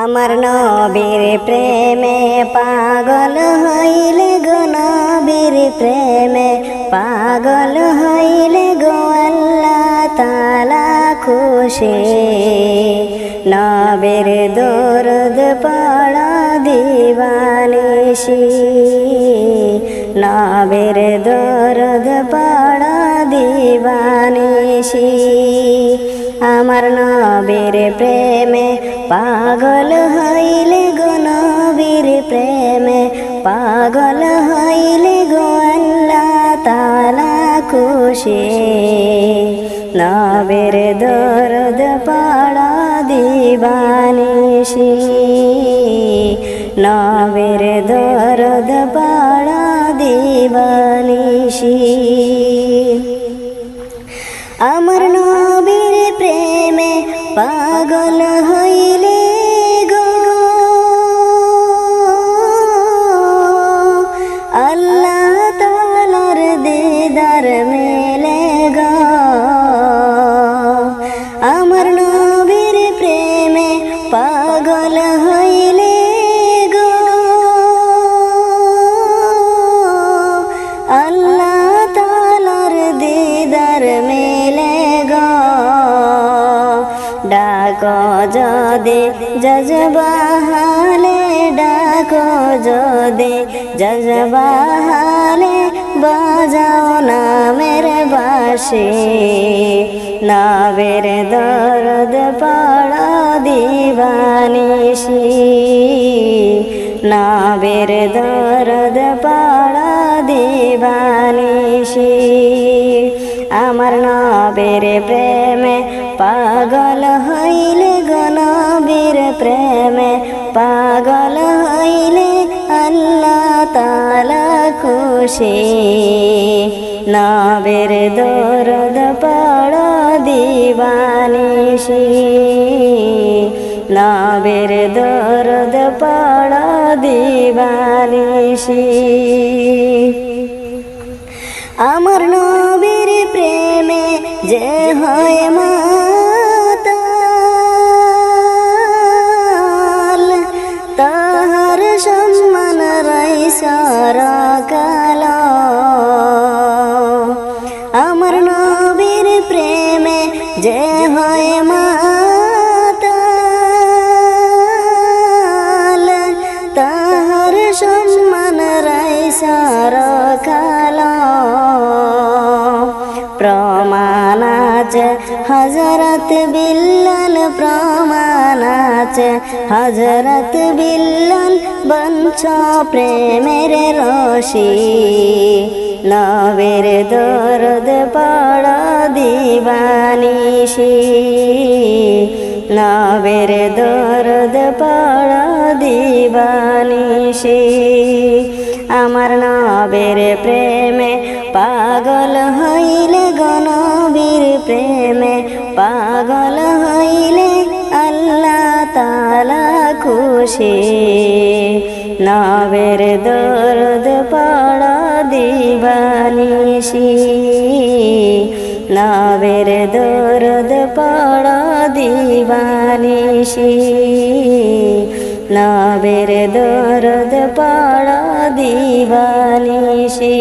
আমার নবীর প্রেমে পাগল হইলে গো নবীর প্রেমে। পাগল হইলে গো আল্লাহ তালা খুশি। নবীর দরদ পড়া দিবানিসি নবীর দরদ পড়া দিবানিসি আমার নবীর প্রেমে পাগল হইলে গো নবীর প্রেমে পাগল হইলে গো আল্লাহ তালা খুশি নবীর দরদ পাড়া দিবানিসি নবীর দরদ পাড়া দিবানিসি আমার পাগল হইলে যদি, জজবাহালে ডাকো যদি, জজবাহালে বাজাও নামের বাসে নাবের দরদ পাড়া দিবানিসি নাবের দরদ পাড়া দিবানিসি আমার নবের প্রেমে পাগল হইলে গনবীর প্রেমে, পাগল হইলে আল্লাহ তালা খুশি। নবের দরদ পাড়া দিবানিসি নবের দরদ পাড়া দিবানিসি আমার প্রেমে যে হয় মাতাল তাহার সম্মান রাই সারা কাল আমার নবীর প্রেমে যে হয় মাতাল তাহার সম্মান রাই সারা কাল আছে। হজরত বিল্লাল প্রমাণ আছে। হজরত বিল্লাল বঞ্চ প্রেমের রশি। নবের দরদ পড়া দিবানিসি নবের দরদ পড়া দিবানিসি আমার নবের প্রেমে পাগল হইলে প্রেমে পাগল হইলে আল্লাহ তালা খুশি। নবের দরদ পড়া দিবানিসি নবের দরদ পড়া দিবানিসি নবের দরদ পড়া দিবানিসি